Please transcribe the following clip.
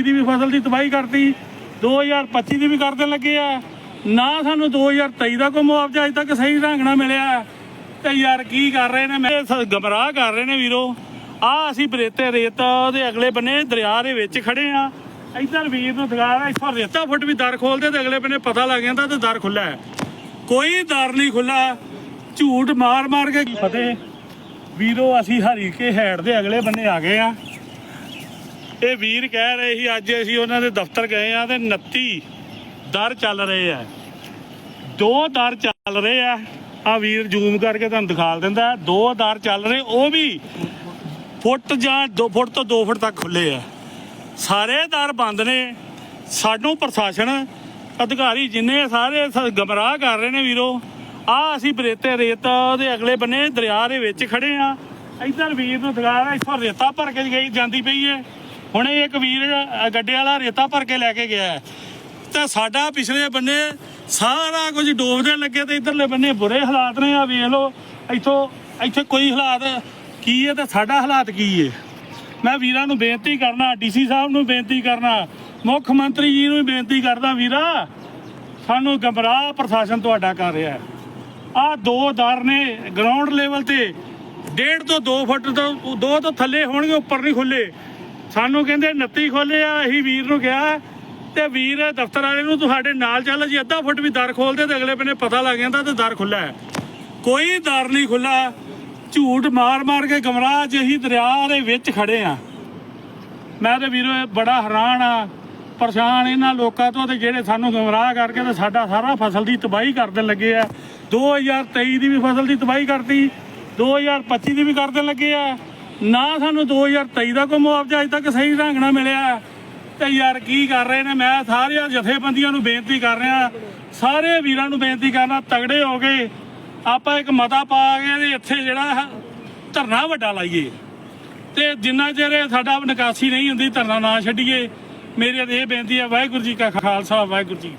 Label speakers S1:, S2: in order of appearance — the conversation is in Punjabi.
S1: 2023 ਦੀ ਵੀ ਫਸਲ ਦੀ ਤਬਾਹੀ ਕਰਤੀ 2025 ਦੀ ਵੀ ਕਰਦੇ ਲੱਗੇ ਆ। ਨਾ ਸਾਨੂੰ 2023 ਦਾ ਕੋਈ ਮੁਆਵਜ਼ਾ ਅਜੇ ਤੱਕ ਸਹੀ ਢੰਗ ਨਾਲ ਮਿਲਿਆ। ਤੇ ਯਾਰ ਕੀ ਕਰ ਰਹੇ ਨੇ? ਮੈਂ ਗਮਰਾਹ ਕਰ ਰਹੇ ਨੇ ਵੀਰੋ। ਆ ਅਸੀਂ ਬਰੇਤੇ ਰੇਤ ਦੇ ਅਗਲੇ ਬੰਨੇ ਦਰਿਆ ਦੇ ਵਿੱਚ ਖੜੇ ਆ। ਇੱਧਰ ਵੀਰ ਨੂੰ ਦਿਖਾ ਇੱਥੋਂ ਰੇਤਾ ਫੁੱਟ ਵੀ ਦਰ ਖੋਲਦੇ ਤੇ ਅਗਲੇ ਬੰਨੇ ਪਤਾ ਲੱਗ ਜਾਂਦਾ ਤੇ ਦਰ ਖੁੱਲਾ ਹੈ। ਕੋਈ ਦਰ ਨਹੀਂ ਖੁੱਲਾ ਝੂਠ ਮਾਰ ਮਾਰ ਕੇ ਫਤਿਹ। ਵੀਰੋ, ਅਸੀਂ ਹਰੀ ਕੇ ਹੈਡ ਦੇ ਅਗਲੇ ਬੰਨੇ ਆ ਗਏ ਆ। ਇਹ ਵੀਰ ਕਹਿ ਰਹੇ ਸੀ, ਅੱਜ ਅਸੀਂ ਉਹਨਾਂ ਦੇ ਦਫ਼ਤਰ ਗਏ ਆ ਤੇ 29 ਦਰ ਚੱਲ ਰਹੇ ਆ। ਦੋ ਦਰ ਚੱਲ ਰਹੇ ਆ। ਆ ਵੀਰ ਜ਼ੂਮ ਕਰਕੇ ਤੁਹਾਨੂੰ ਦਿਖਾ ਦਿੰਦਾ ਦੋ ਦਰ ਚੱਲ ਰਹੇ, ਉਹ ਵੀ ਫੁੱਟ ਜਾਂ 2 ਫੁੱਟ ਤੋਂ 2 ਫੁੱਟ ਤੱਕ ਖੁੱਲੇ ਆ। ਸਾਰੇ ਦਰ ਬੰਦ ਨੇ। ਸਾਨੂੰ ਪ੍ਰਸ਼ਾਸਨ ਅਧਿਕਾਰੀ ਜਿੰਨੇ ਸਾਰੇ ਗਮਰਾਹ ਕਰ ਰਹੇ ਨੇ ਵੀਰੋ ਆ ਅਸੀਂ ਬਰੇਤੇ ਰੇਤ ਦੇ ਅਗਲੇ ਬੰਨੇ ਦਰਿਆ ਦੇ ਵਿੱਚ ਖੜੇ ਆ। ਇੱਧਰ ਵੀਰ ਨੂੰ ਦਿਖਾ ਰਿਹਾ ਇੱਥੋਂ ਰੇਤਾ ਭਰ ਕੇ ਗਈ, ਜਾਂਦੀ ਪਈ ਏ ਹੁਣ ਇਹ ਇੱਕ ਵੀਰ ਅ, ਗੱਡੇ ਵਾਲਾ ਰੇਤਾ ਭਰ ਕੇ ਲੈ ਕੇ ਗਿਆ ਹੈ। ਤੇ ਸਾਡਾ ਪਿਛਲੇ ਬੰਨੇ ਸਾਰਾ ਕੁਝ ਡੋਬਦੇ ਲੱਗੇ ਤੇ ਇਧਰਲੇ ਬੰਨੇ ਬੁਰੇ ਹਾਲਾਤ ਨੇ। ਆ ਵੇਖ ਲਓ ਇੱਥੋਂ ਇੱਥੇ ਕੋਈ ਹਾਲਾਤ ਕੀ ਹੈ ਤੇ ਸਾਡਾ ਹਾਲਾਤ ਕੀ ਹੈ? ਮੈਂ ਵੀਰਾਂ ਨੂੰ ਬੇਨਤੀ ਕਰਨਾ ਡੀਸੀ ਸਾਹਿਬ ਨੂੰ ਬੇਨਤੀ ਕਰਨਾ ਮੁੱਖ ਮੰਤਰੀ ਜੀ ਨੂੰ ਵੀ ਬੇਨਤੀ ਕਰਦਾ ਵੀਰਾ ਸਾਨੂੰ ਗਮਰਾਹ ਪ੍ਰਸ਼ਾਸਨ ਤੁਹਾਡਾ ਕਰ ਰਿਹਾ ਹੈ। ਆ ਦੋ ਦਰ ਨੇ ਗਰਾਊਂਡ ਲੈਵਲ ਤੇ। ਡੇਢ ਤੋਂ 2 ਫੁੱਟ ਤੋਂ ਦੋ ਤੋਂ ਥੱਲੇ ਹੋਣਗੇ ਉੱਪਰ ਨਹੀਂ ਖੁੱਲੇ। ਸਾਨੂੰ ਕਹਿੰਦੇ 29 ਖੋਲੇ ਆ, ਅਸੀਂ ਵੀਰ ਨੂੰ ਕਿਹਾ ਤੇ ਵੀਰ ਦਫ਼ਤਰ ਵਾਲੇ ਨੂੰ ਤੁਹਾਡੇ ਨਾਲ ਚੱਲ ਜੀ ਅੱਧਾ ਫੁੱਟ ਵੀ ਦਰ ਖੋਲਦੇ ਤੇ ਅਗਲੇ ਬੰਨੇ ਪਤਾ ਲੱਗ ਜਾਂਦਾ ਤੇ ਦਰ ਖੁੱਲਾ ਹੈ। ਕੋਈ ਦਰ ਨਹੀਂ ਖੁੱਲਾ ਝੂਠ ਮਾਰ ਮਾਰ ਕੇ ਗਮਰਾਹ ਜਿਹੀ ਦਰਿਆ ਦੇ ਵਿੱਚ ਖੜੇ ਆ ਮੈਂ ਤੇ ਵੀਰੋ ਇਹ ਬੜਾ ਹੈਰਾਨ ਆ ਪਰੇਸ਼ਾਨ ਇਹਨਾਂ ਲੋਕਾਂ ਤੋਂ ਤੇ ਜਿਹੜੇ ਸਾਨੂੰ ਗਮਰਾਹ ਕਰਕੇ ਤੇ ਸਾਡਾ ਸਾਰਾ ਫਸਲ ਦੀ ਤਬਾਹੀ ਕਰ ਦੇਣ ਲੱਗੇ ਆ। 2023 ਦੀ ਵੀ ਫਸਲ ਦੀ ਤਬਾਹੀ ਕਰਤੀ 2025 ਦੀ ਵੀ ਕਰ ਦੇਣ ਲੱਗੇ ਆ। ਨਾ ਸਾਨੂੰ 2023 ਦਾ ਕੋਈ ਮੁਆਵਜ਼ਾ ਅਜੇ ਤੱਕ ਸਹੀ ਢੰਗ ਨਾਲ ਮਿਲਿਆ। ਤੇ ਯਾਰ ਕੀ ਕਰ ਰਹੇ ਨੇ? ਮੈਂ ਸਾਰੀਆਂ ਜਥੇਬੰਦੀਆਂ ਨੂੰ ਬੇਨਤੀ ਕਰ ਰਿਹਾ। ਸਾਰੇ ਵੀਰਾਂ ਨੂੰ ਬੇਨਤੀ ਕਰਨਾ, ਤਗੜੇ ਹੋ ਕੇ ਆਪਾਂ ਇੱਕ ਮਤਾ ਪਾ ਕੇ ਇੱਥੇ ਜਿਹੜਾ ਧਰਨਾ ਵੱਡਾ ਲਾਈਏ। ਤੇ ਜਿੰਨਾ ਚਿਰ ਸਾਡਾ ਨਿਕਾਸੀ ਨਹੀਂ ਹੁੰਦੀ, ਧਰਨਾ ਨਾ ਛੱਡੀਏ, ਮੇਰੇ ਤੇ ਇਹ ਬੇਨਤੀ ਹੈ, ਵਾਹਿਗੁਰੂ ਜੀ ਕਾ ਖਾਲਸਾ, ਵਾਹਿਗੁਰੂ ਜੀ